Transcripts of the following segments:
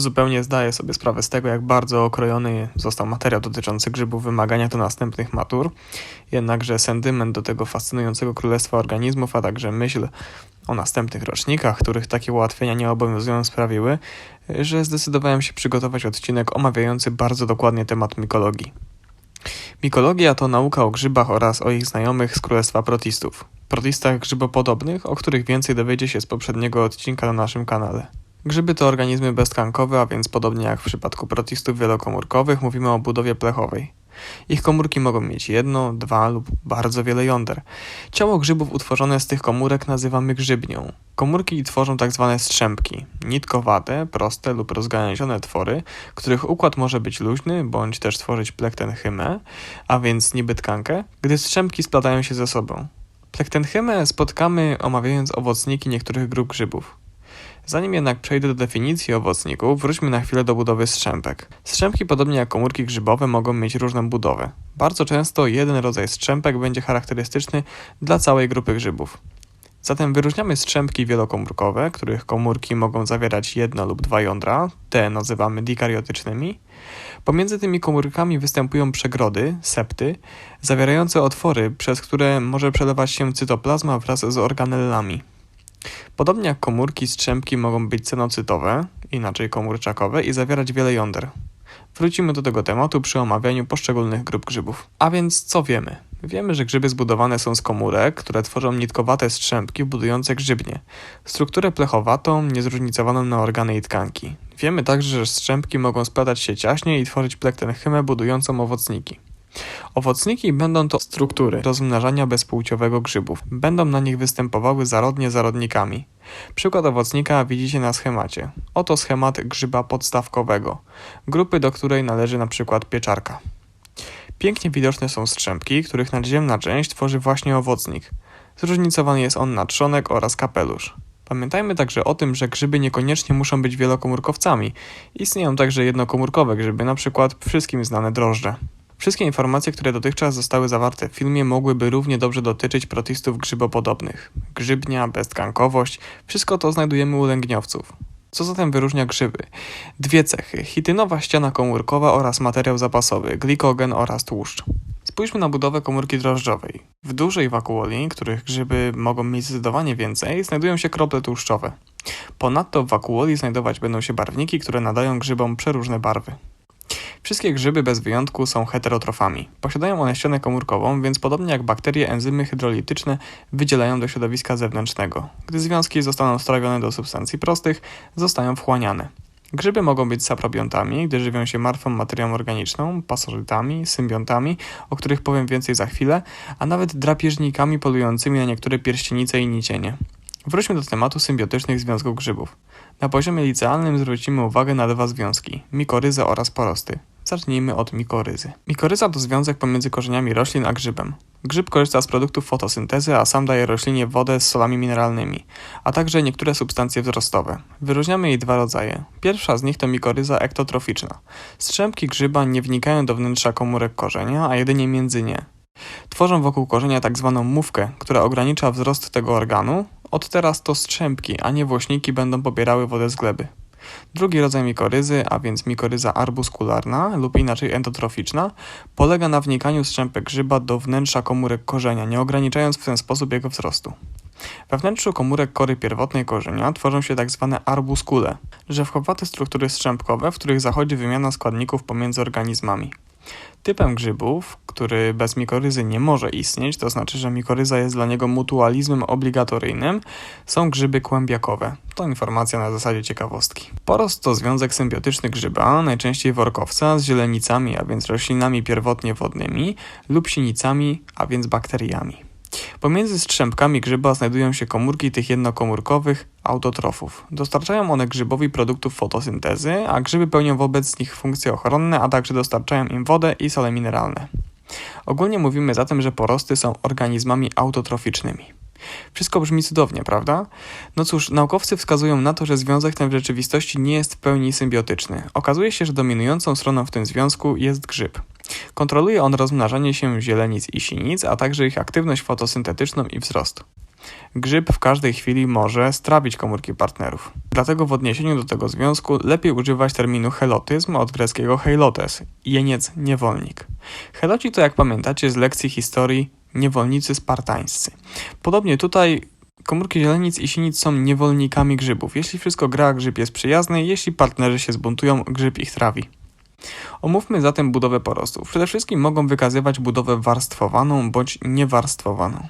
Zupełnie zdaję sobie sprawę z tego, jak bardzo okrojony został materiał dotyczący grzybów wymagania do następnych matur. Jednakże sentyment do tego fascynującego królestwa organizmów, a także myśl o następnych rocznikach, których takie ułatwienia nie obowiązują, sprawiły, że zdecydowałem się przygotować odcinek omawiający bardzo dokładnie temat mikologii. Mikologia to nauka o grzybach oraz o ich znajomych z królestwa protistów. Protistach grzybopodobnych, o których więcej dowiecie się z poprzedniego odcinka na naszym kanale. Grzyby to organizmy beztkankowe, a więc podobnie jak w przypadku protistów wielokomórkowych, mówimy o budowie plechowej. Ich komórki mogą mieć jedno, dwa lub bardzo wiele jąder. Ciało grzybów utworzone z tych komórek nazywamy grzybnią. Komórki tworzą. Tak strzępki, nitkowate, proste lub rozgałęzione twory, których układ może być luźny bądź też tworzyć plektenchymę, a więc niby tkankę, gdy strzępki splatają się ze sobą. Plektenchymę spotkamy omawiając owocniki niektórych grup grzybów. Zanim jednak przejdę do definicji owocników, wróćmy na chwilę do budowy strzępek. Strzępki, podobnie jak komórki grzybowe, mogą mieć różną budowę. Bardzo często jeden rodzaj strzępek będzie charakterystyczny dla całej grupy grzybów. Zatem wyróżniamy strzępki wielokomórkowe, których komórki mogą zawierać jedno lub dwa jądra, te nazywamy dikariotycznymi. Pomiędzy tymi komórkami występują przegrody, septy, zawierające otwory, przez które może przelewać się cytoplazma wraz z organellami. Podobnie jak komórki, strzępki mogą być cenocytowe, inaczej komórczakowe i zawierać wiele jąder. Wrócimy do tego tematu przy omawianiu poszczególnych grup grzybów. A więc co wiemy? Wiemy, że grzyby zbudowane są z komórek, które tworzą nitkowate strzępki budujące grzybnie, strukturę plechowatą, niezróżnicowaną na organy i tkanki. Wiemy także, że strzępki mogą splatać się ciaśnie i tworzyć plektenchymę budującą owocniki. Owocniki będą to struktury rozmnażania bezpłciowego grzybów. Będą na nich występowały zarodnie zarodnikami. Przykład owocnika widzicie na schemacie. Oto schemat grzyba podstawkowego, grupy do której należy na przykład pieczarka. Pięknie widoczne są strzępki, których nadziemna część tworzy właśnie owocnik. Zróżnicowany jest on na trzonek oraz kapelusz. Pamiętajmy także o tym, że grzyby niekoniecznie muszą być wielokomórkowcami. Istnieją także jednokomórkowe grzyby, np. wszystkim znane drożdże. Wszystkie informacje, które dotychczas zostały zawarte w filmie, mogłyby równie dobrze dotyczyć protistów grzybopodobnych. Grzybnia, beztkankowość, wszystko to znajdujemy u lęgniowców. Co zatem wyróżnia grzyby? Dwie cechy: hitynowa ściana komórkowa oraz materiał zapasowy, glikogen oraz tłuszcz. Spójrzmy na budowę komórki drożdżowej. W dużej wakuoli, których grzyby mogą mieć zdecydowanie więcej, znajdują się krople tłuszczowe. Ponadto w wakuoli znajdować będą się barwniki, które nadają grzybom przeróżne barwy. Wszystkie grzyby bez wyjątku są heterotrofami. Posiadają one ścianę komórkową, więc podobnie jak bakterie, enzymy hydrolityczne wydzielają do środowiska zewnętrznego. Gdy związki zostaną strawione do substancji prostych, zostają wchłaniane. Grzyby mogą być saprobiontami, gdy żywią się martwą materią organiczną, pasożytami, symbiontami, o których powiem więcej za chwilę, a nawet drapieżnikami polującymi na niektóre pierścienice i nicienie. Wróćmy do tematu symbiotycznych związków grzybów. Na poziomie licealnym zwrócimy uwagę na dwa związki mikoryzę oraz porosty. Zacznijmy od mikoryzy. Mikoryza to związek pomiędzy korzeniami roślin a grzybem. Grzyb korzysta z produktów fotosyntezy, a sam daje roślinie wodę z solami mineralnymi, a także niektóre substancje wzrostowe. Wyróżniamy jej dwa rodzaje. Pierwsza z nich to mikoryza ektotroficzna. Strzępki grzyba nie wnikają do wnętrza komórek korzenia, a jedynie między nie. Tworzą wokół korzenia tak zwaną mówkę, która ogranicza wzrost tego organu. Od teraz to strzępki, a nie włośniki będą pobierały wodę z gleby. Drugi rodzaj mikoryzy, a więc mikoryza arbuskularna lub inaczej endotroficzna, polega na wnikaniu strzępek grzyba do wnętrza komórek korzenia, nie ograniczając w ten sposób jego wzrostu. We wnętrzu komórek kory pierwotnej korzenia tworzą się. Tak arbuskule, drzewkowate struktury strzępkowe, w których zachodzi wymiana składników pomiędzy organizmami. Typem grzybów, który bez mikoryzy nie może istnieć, to znaczy, że mikoryza jest dla niego mutualizmem obligatoryjnym, są grzyby kłębiakowe. To informacja na zasadzie ciekawostki. Porost to związek symbiotyczny grzyba, najczęściej workowca, z zielenicami, a więc roślinami pierwotnie wodnymi, lub sinicami, a więc bakteriami. Pomiędzy strzępkami grzyba znajdują się komórki tych jednokomórkowych autotrofów. Dostarczają one grzybowi produktów fotosyntezy, a grzyby pełnią wobec nich funkcje ochronne, a także dostarczają im wodę i sole mineralne. Ogólnie mówimy zatem, że porosty są organizmami autotroficznymi. Wszystko brzmi cudownie, prawda? No cóż, naukowcy wskazują na to, że związek ten w rzeczywistości nie jest w pełni symbiotyczny. Okazuje się, że dominującą stroną w tym związku jest grzyb. Kontroluje on rozmnażanie się zielenic i sinic, a także ich aktywność fotosyntetyczną i wzrost. Grzyb w każdej chwili może strawić komórki partnerów. Dlatego w odniesieniu do tego związku lepiej używać terminu helotyzm od greckiego heilotes, jeniec, niewolnik. Heloci to jak pamiętacie z lekcji historii niewolnicy spartańscy. Podobnie tutaj Komórki zielenic i sinic są niewolnikami grzybów. Jeśli wszystko gra, grzyb jest przyjazny, jeśli partnerzy się zbuntują, grzyb ich trawi. Omówmy zatem budowę porostów. Przede wszystkim mogą wykazywać budowę warstwowaną bądź niewarstwowaną.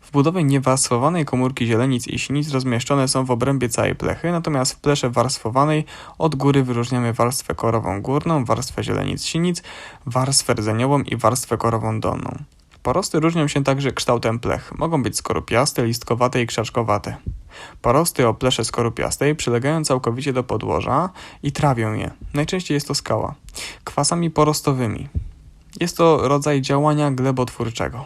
W budowie niewarstwowanej komórki zielenic i sinic rozmieszczone są w obrębie całej plechy, natomiast w plesze warstwowanej od góry wyróżniamy warstwę korową górną, warstwę zielenic sinic, warstwę rdzeniową i warstwę korową dolną. Porosty różnią się także kształtem plech. Mogą być skorupiaste, listkowate i krzaczkowate. Porosty o plesze skorupiastej przylegają całkowicie do podłoża i trawią je. Najczęściej jest to skała. Kwasami porostowymi. Jest to rodzaj działania glebotwórczego.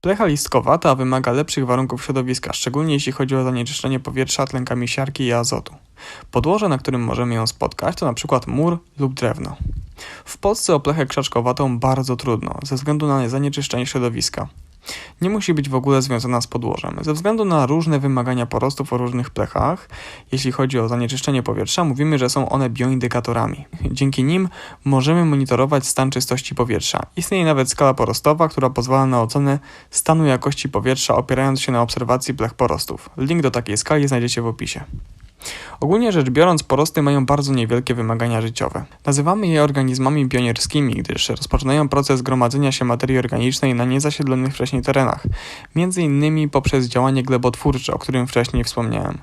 Plecha listkowata wymaga lepszych warunków środowiska, szczególnie jeśli chodzi o zanieczyszczenie powietrza tlenkami siarki i azotu. Podłoże, na którym możemy ją spotkać, to np. mur lub drewno. W Polsce o plechę krzaczkowatą bardzo trudno, ze względu na zanieczyszczenie środowiska. Nie musi być w ogóle związana z podłożem. Ze względu na różne wymagania porostów o różnych plechach, jeśli chodzi o zanieczyszczenie powietrza, mówimy, że są one bioindykatorami. Dzięki nim możemy monitorować stan czystości powietrza. Istnieje nawet skala porostowa, która pozwala na ocenę stanu jakości powietrza opierając się na obserwacji plech porostów. Link do takiej skali znajdziecie w opisie. Ogólnie rzecz biorąc, porosty mają bardzo niewielkie wymagania życiowe. Nazywamy je organizmami pionierskimi, gdyż rozpoczynają proces gromadzenia się materii organicznej na niezasiedlonych wcześniej terenach, między innymi poprzez działanie glebotwórcze, o którym wcześniej wspomniałem.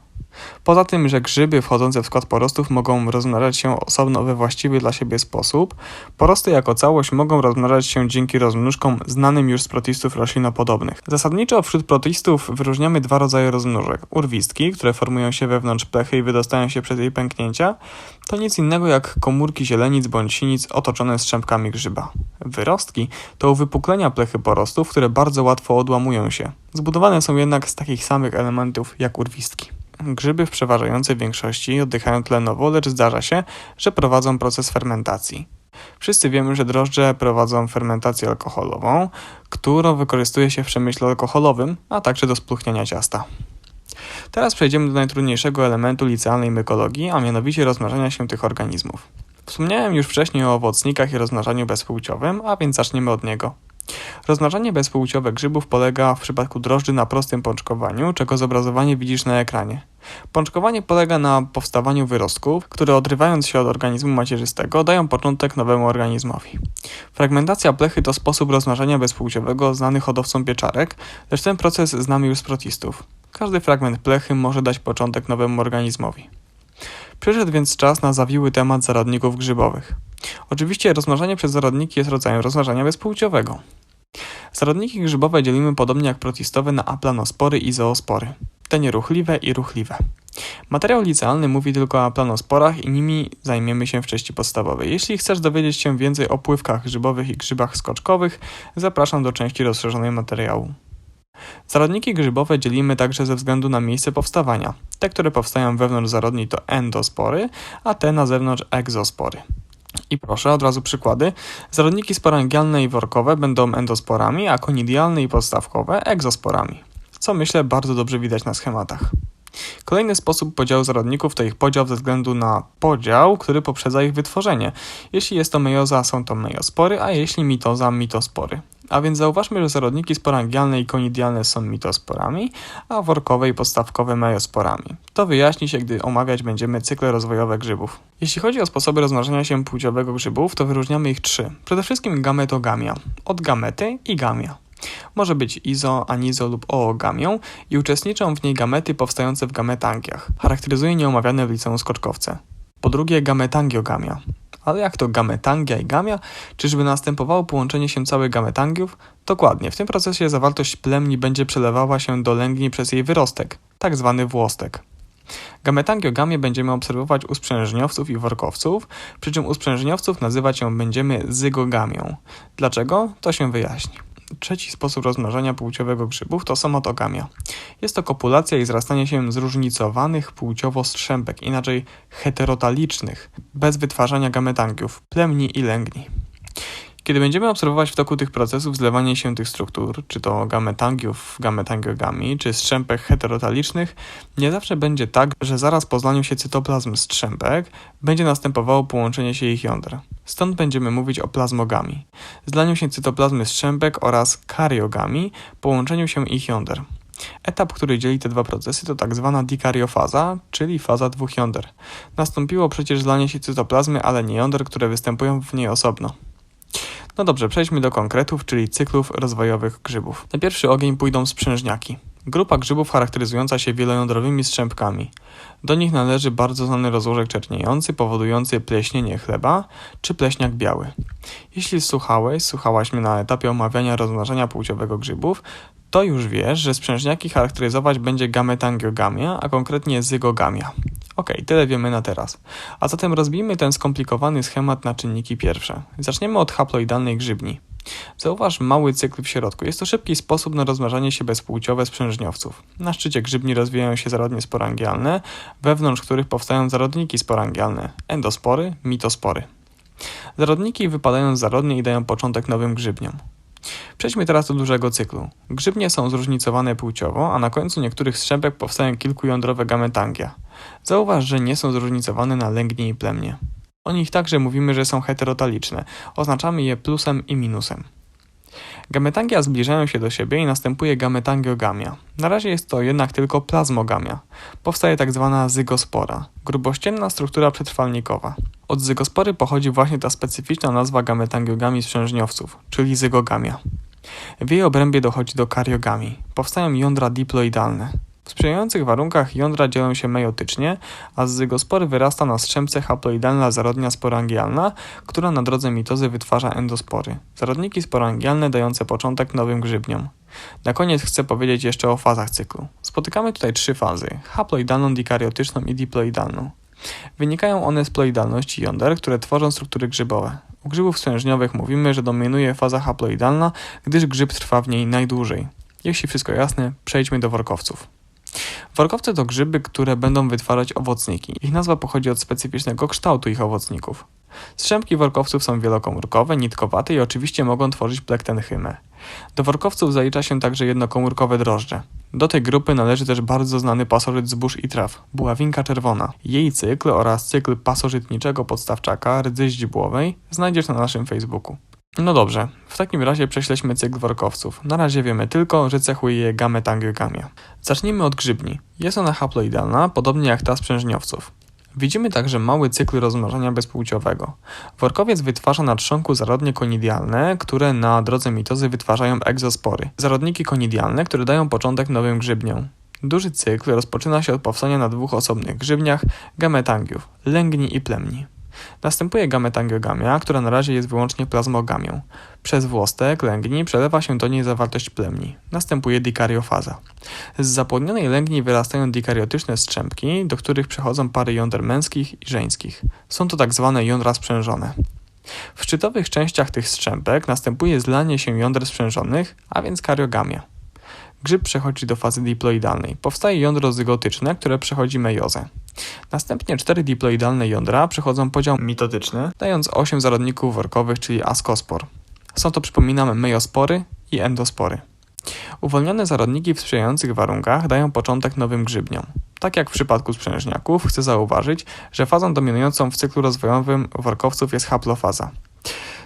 Poza tym, że grzyby wchodzące w skład porostów mogą rozmnażać się osobno we właściwy dla siebie sposób, porosty jako całość mogą rozmnażać się dzięki rozmnóżkom znanym już z protistów roślinopodobnych. Zasadniczo wśród protistów wyróżniamy dwa rodzaje rozmnóżek. Urwistki, które formują się wewnątrz plechy i wydostają się przez jej pęknięcia, to nic innego jak komórki zielenic bądź sinic otoczone strzępkami grzyba. Wyrostki to uwypuklenia plechy porostów, które bardzo łatwo odłamują się. Zbudowane są jednak z takich samych elementów jak urwistki. Grzyby w przeważającej większości oddychają tlenowo, lecz zdarza się, że prowadzą proces fermentacji. Wszyscy wiemy, że drożdże prowadzą fermentację alkoholową, którą wykorzystuje się w przemyśle alkoholowym, a także do spluchniania ciasta. Teraz przejdziemy do najtrudniejszego elementu licealnej mykologii, a mianowicie rozmnażania się tych organizmów. Wspomniałem już wcześniej o owocnikach i rozmnażaniu bezpłciowym, a więc zaczniemy od niego. Rozmnażanie bezpłciowe grzybów polega w przypadku drożdży na prostym pączkowaniu, czego zobrazowanie widzisz na ekranie. Pączkowanie polega na powstawaniu wyrostków, które odrywając się od organizmu macierzystego dają początek nowemu organizmowi. Fragmentacja plechy to sposób rozmnażania bezpłciowego znany hodowcom pieczarek, lecz ten proces znamy już z protistów. Każdy fragment plechy może dać początek nowemu organizmowi. Przyszedł więc czas na zawiły temat zarodników grzybowych. Oczywiście rozmnażanie przez zarodniki jest rodzajem rozmnażania bezpłciowego. Zarodniki grzybowe dzielimy podobnie jak protistowe na aplanospory i zoospory. Te nieruchliwe i ruchliwe. Materiał licealny mówi tylko o aplanosporach i nimi zajmiemy się w części podstawowej. Jeśli chcesz dowiedzieć się więcej o pływkach grzybowych i grzybach skoczkowych, zapraszam do części rozszerzonej materiału. Zarodniki grzybowe dzielimy także ze względu na miejsce powstawania. Te, które powstają wewnątrz zarodni to endospory, a te na zewnątrz egzospory. I proszę, od razu przykłady. Zarodniki sporangialne i workowe będą endosporami, a konidialne i podstawkowe egzosporami. Co myślę bardzo dobrze widać na schematach. Kolejny sposób podziału zarodników to ich podział ze względu na podział, który poprzedza ich wytworzenie. Jeśli jest to mejoza, są to mejospory, a jeśli mitoza, mitospory. A więc zauważmy, że zarodniki sporangialne i konidialne są mitosporami, a workowe i podstawkowe mejosporami. To wyjaśni się, gdy omawiać będziemy cykle rozwojowe grzybów. Jeśli chodzi o sposoby rozmnażania się płciowego grzybów, to wyróżniamy ich trzy. Przede wszystkim gametogamia, od gamety i gamia. Może być izo, anizo lub oogamią i uczestniczą w niej gamety powstające w gametangiach. Charakteryzuje nieomawiane w liceum skoczkowce. Po drugie gametangiogamia. Ale jak to gametangia i gamia? Czyżby następowało połączenie się całych gametangiów? Dokładnie, w tym procesie zawartość plemni będzie przelewała się do lęgni przez jej wyrostek, tak zwany włostek. Gametangiogamie będziemy obserwować u sprzężniowców i workowców, przy czym u sprzężniowców nazywać ją będziemy zygogamią. Dlaczego? To się wyjaśni. Trzeci sposób rozmnażania płciowego grzybów to somotogamia. Jest to kopulacja i zrastanie się zróżnicowanych płciowo strzępek, inaczej heterotalicznych, bez wytwarzania gametangiów, plemni i lęgni. Kiedy będziemy obserwować w toku tych procesów zlewanie się tych struktur, czy to gametangiów, gametangiogami, czy strzępek heterotalicznych, nie zawsze będzie tak, że zaraz po zlaniu się cytoplazm strzępek będzie następowało połączenie się ich jąder. Stąd będziemy mówić o plazmogami, zlaniu się cytoplazmy strzępek oraz kariogami, połączeniu się ich jąder. Etap, który dzieli te dwa procesy, to tak zwana dikariofaza, czyli faza dwóch jąder. Nastąpiło przecież zlanie się cytoplazmy, ale nie jąder, które występują w niej osobno. No dobrze, przejdźmy do konkretów, czyli cyklów rozwojowych grzybów. Na pierwszy ogień pójdą sprzężniaki. Grupa grzybów charakteryzująca się wielojądrowymi strzępkami. Do nich należy bardzo znany rozłożek czerniejący, powodujący pleśnienie chleba, czy pleśniak biały. Jeśli słuchałeś, słuchałaś mnie na etapie omawiania rozmnażania płciowego grzybów, to już wiesz, że sprzężniaki charakteryzować będzie gametangiogamia, a konkretnie zygogamia. Ok, tyle wiemy na teraz. A zatem rozbijmy ten skomplikowany schemat na czynniki pierwsze. Zaczniemy od haploidalnej grzybni. Zauważ mały cykl w środku. Jest to szybki sposób na rozmnażanie się bezpłciowe sprzężniowców. Na szczycie grzybni rozwijają się zarodnie sporangialne, wewnątrz których powstają zarodniki sporangialne, endospory, mitospory. Zarodniki wypadają z zarodnie i dają początek nowym grzybniom. Przejdźmy teraz do dużego cyklu. Grzybnie są zróżnicowane płciowo, a na końcu niektórych strzępek powstają kilkujądrowe gametangia. Zauważ, że nie są zróżnicowane na lęgnie i plemnie. O nich także mówimy, że są heterotaliczne. Oznaczamy je plusem i minusem. Gametangia zbliżają się do siebie i następuje gametangiogamia. Na razie jest to jednak tylko plazmogamia. Powstaje tak zwana zygospora, grubościenna struktura przetrwalnikowa. Od zygospory pochodzi właśnie ta specyficzna nazwa gametangiogami sprzężniowców, czyli zygogamia. W jej obrębie dochodzi do kariogami. Powstają jądra diploidalne. W sprzyjających warunkach jądra dzielą się mejotycznie, a z zygospory wyrasta na strzępce haploidalna zarodnia sporangialna, która na drodze mitozy wytwarza endospory. Zarodniki sporangialne dające początek nowym grzybniom. Na koniec chcę powiedzieć jeszcze o fazach cyklu. Spotykamy tutaj trzy fazy: haploidalną, dikariotyczną i diploidalną. Wynikają one z ploidalności jąder, które tworzą struktury grzybowe. U grzybów stężniowych mówimy, że dominuje faza haploidalna, gdyż grzyb trwa w niej najdłużej. Jeśli wszystko jasne, przejdźmy do workowców. Workowce to grzyby, które będą wytwarzać owocniki. Ich nazwa pochodzi od specyficznego kształtu ich owocników. Strzępki workowców są wielokomórkowe, nitkowate i oczywiście mogą tworzyć plektenchymę. Do workowców zalicza się także jednokomórkowe drożdże. Do tej grupy należy też bardzo znany pasożyt zbóż i traw, buławinka czerwona. Jej cykl oraz cykl pasożytniczego podstawczaka rdzy źdźbłowej znajdziesz na naszym Facebooku. No dobrze, w takim razie prześleśmy cykl workowców. Na razie wiemy tylko, że cechuje je gametangiogamia. Zacznijmy od grzybni. Jest ona haploidalna, podobnie jak ta sprzężniowców. Widzimy także mały cykl rozmnażania bezpłciowego. Workowiec wytwarza na trzonku zarodnie konidialne, które na drodze mitozy wytwarzają egzospory. Zarodniki konidialne, które dają początek nowym grzybniom. Duży cykl rozpoczyna się od powstania na dwóch osobnych grzybniach gametangiów, lęgni i plemni. Następuje gametangiogamia, która na razie jest wyłącznie plazmogamią. Przez włostek lęgni przelewa się do niej zawartość plemni. Następuje dikariofaza. Z zapłodnionej lęgni wyrastają dikariotyczne strzępki, do których przechodzą pary jąder męskich i żeńskich. Są to tak zwane jądra sprzężone. W szczytowych częściach tych strzępek następuje zlanie się jąder sprzężonych, a więc kariogamia. Grzyb przechodzi do fazy diploidalnej. Powstaje jądro zygotyczne, które przechodzi mejozę. Następnie cztery diploidalne jądra przechodzą podział mitotyczny, dając 8 zarodników workowych, czyli askospor. Są to, przypominam, mejospory i endospory. Uwolnione zarodniki w sprzyjających warunkach dają początek nowym grzybniom. Tak jak w przypadku sprzężniaków, chcę zauważyć, że fazą dominującą w cyklu rozwojowym workowców jest haplofaza.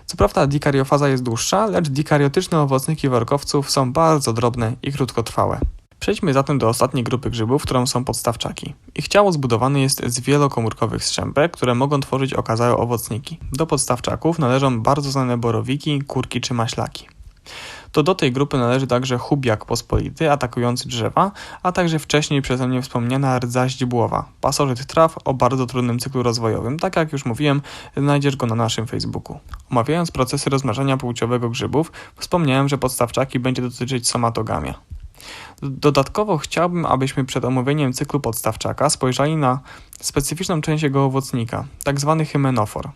Co prawda dikariofaza jest dłuższa, lecz dikariotyczne owocniki workowców są bardzo drobne i krótkotrwałe. Przejdźmy zatem do ostatniej grupy grzybów, którą są podstawczaki. Ich ciało zbudowane jest z wielokomórkowych strzępek, które mogą tworzyć okazałe owocniki. Do podstawczaków należą bardzo znane borowiki, kurki czy maślaki. To do tej grupy należy także hubiak pospolity, atakujący drzewa, a także wcześniej przeze mnie wspomniana rdza źdźbłowa, pasożyt traw o bardzo trudnym cyklu rozwojowym. Tak jak już mówiłem, znajdziesz go na naszym Facebooku. Omawiając procesy rozmnażania płciowego grzybów, wspomniałem, że podstawczaki będzie dotyczyć somatogamia. Dodatkowo chciałbym, abyśmy przed omówieniem cyklu podstawczaka spojrzeli na specyficzną część jego owocnika, tzw. hymenofor.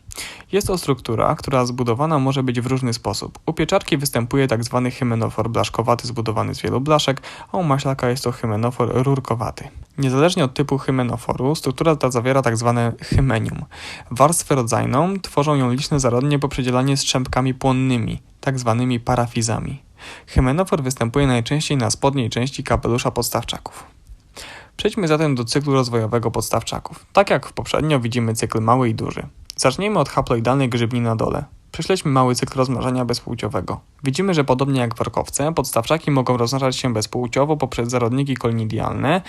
Jest to struktura, która zbudowana może być w różny sposób. U pieczarki występuje tzw. hymenofor blaszkowaty zbudowany z wielu blaszek, a u maślaka jest to hymenofor rurkowaty. Niezależnie od typu hymenoforu, struktura ta zawiera tzw. hymenium. Warstwę rodzajną tworzą ją liczne zarodnie poprzedzielanie strzępkami płonnymi, tzw. parafizami. Hymenofor występuje najczęściej na spodniej części kapelusza podstawczaków. Przejdźmy zatem do cyklu rozwojowego podstawczaków. Tak jak poprzednio widzimy cykl mały i duży. Zacznijmy od haploidalnej grzybni na dole. Prześledźmy mały cykl rozmnażania bezpłciowego. Widzimy, że podobnie jak workowce, podstawczaki mogą rozmnażać się bezpłciowo poprzez zarodniki konidialne,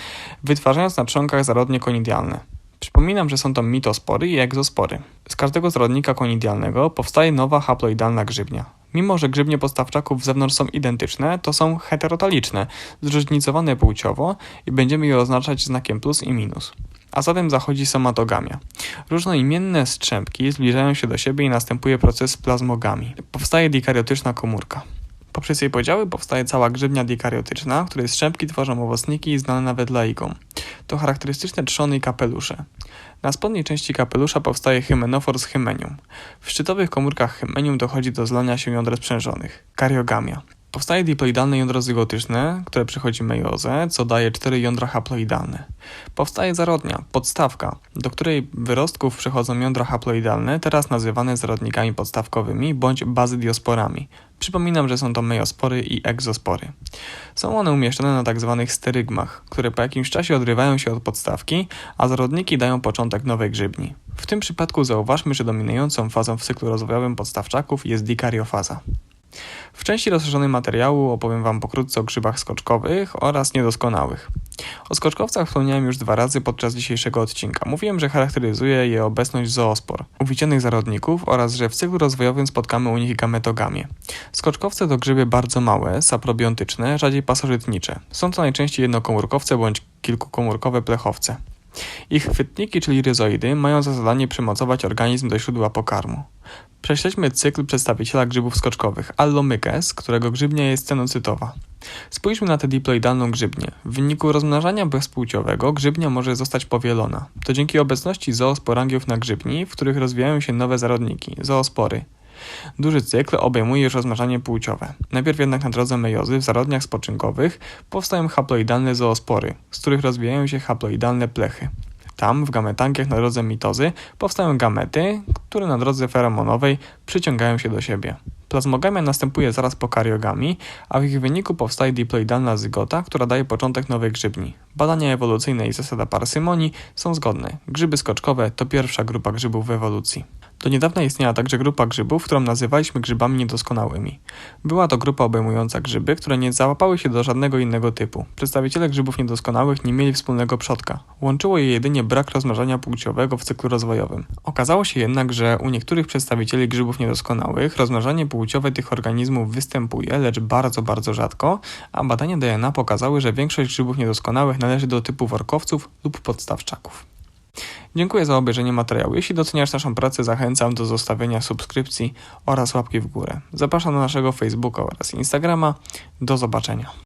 wytwarzając na trzonkach zarodnie konidialne. Przypominam, że są to mitospory i egzospory. Z każdego zarodnika konidialnego powstaje nowa haploidalna grzybnia. Mimo, że grzybnie podstawczaków z zewnątrz są identyczne, to są heterotaliczne, zróżnicowane płciowo i będziemy je oznaczać znakiem plus i minus. A zatem zachodzi somatogamia. Różnoimienne strzępki zbliżają się do siebie i następuje proces plazmogami. Powstaje dikariotyczna komórka. Poprzez jej podziały powstaje cała grzybnia dikariotyczna, której strzępki tworzą owocniki znane nawet laikom. To charakterystyczne trzony i kapelusze. Na spodniej części kapelusza powstaje hymenofor z hymenium. W szczytowych komórkach hymenium dochodzi do zlania się jąder sprzężonych. Kariogamia. Powstaje diploidalne jądro zygotyczne, które przechodzi mejozę, co daje cztery jądra haploidalne. Powstaje zarodnia, podstawka, do której wyrostków przechodzą jądra haploidalne, teraz nazywane zarodnikami podstawkowymi bądź bazydiosporami. Przypominam, że są to mejospory i egzospory. Są one umieszczone na tzw. Tak sterygmach, które po jakimś czasie odrywają się od podstawki, a zarodniki dają początek nowej grzybni. W tym przypadku zauważmy, że dominującą fazą w cyklu rozwojowym podstawczaków jest dikariofaza. W części rozszerzonej materiału opowiem Wam pokrótce o grzybach skoczkowych oraz niedoskonałych. O skoczkowcach wspomniałem już dwa razy podczas dzisiejszego odcinka. Mówiłem, że charakteryzuje je obecność zoospor, uwidzianych zarodników oraz że w cyklu rozwojowym spotkamy u nich gametogamię. Skoczkowce to grzyby bardzo małe, saprobiontyczne, rzadziej pasożytnicze. Są to najczęściej jednokomórkowce bądź kilkukomórkowe plechowce. Ich chwytniki, czyli ryzoidy, mają za zadanie przymocować organizm do źródła pokarmu. Prześledźmy cykl przedstawiciela grzybów skoczkowych, Allomyces, którego grzybnia jest cenocytowa. Spójrzmy na tę diploidalną grzybnię. W wyniku rozmnażania bezpłciowego grzybnia może zostać powielona. To dzięki obecności zoosporangiów na grzybni, w których rozwijają się nowe zarodniki, zoospory. Duży cykl obejmuje już rozmnażanie płciowe. Najpierw jednak na drodze mejozy w zarodniach spoczynkowych powstają haploidalne zoospory, z których rozwijają się haploidalne plechy. Tam, w gametangiach na drodze mitozy, powstają gamety, które na drodze feromonowej przyciągają się do siebie. Plazmogamia następuje zaraz po kariogami, a w ich wyniku powstaje diploidalna zygota, która daje początek nowej grzybni. Badania ewolucyjne i zasada parsymonii są zgodne. Grzyby skoczkowe to pierwsza grupa grzybów w ewolucji. Do niedawna istniała także grupa grzybów, którą nazywaliśmy grzybami niedoskonałymi. Była to grupa obejmująca grzyby, które nie załapały się do żadnego innego typu. Przedstawiciele grzybów niedoskonałych nie mieli wspólnego przodka. Łączyło je jedynie brak rozmnażania płciowego w cyklu rozwojowym. Okazało się jednak, że u niektórych przedstawicieli grzybów niedoskonałych rozmnażanie płciowe tych organizmów występuje, lecz bardzo, bardzo rzadko, a badania DNA pokazały, że większość grzybów niedoskonałych należy do typu workowców lub podstawczaków. Dziękuję za obejrzenie materiału. Jeśli doceniasz naszą pracę, zachęcam do zostawienia subskrypcji oraz łapki w górę. Zapraszam do naszego Facebooka oraz Instagrama. Do zobaczenia.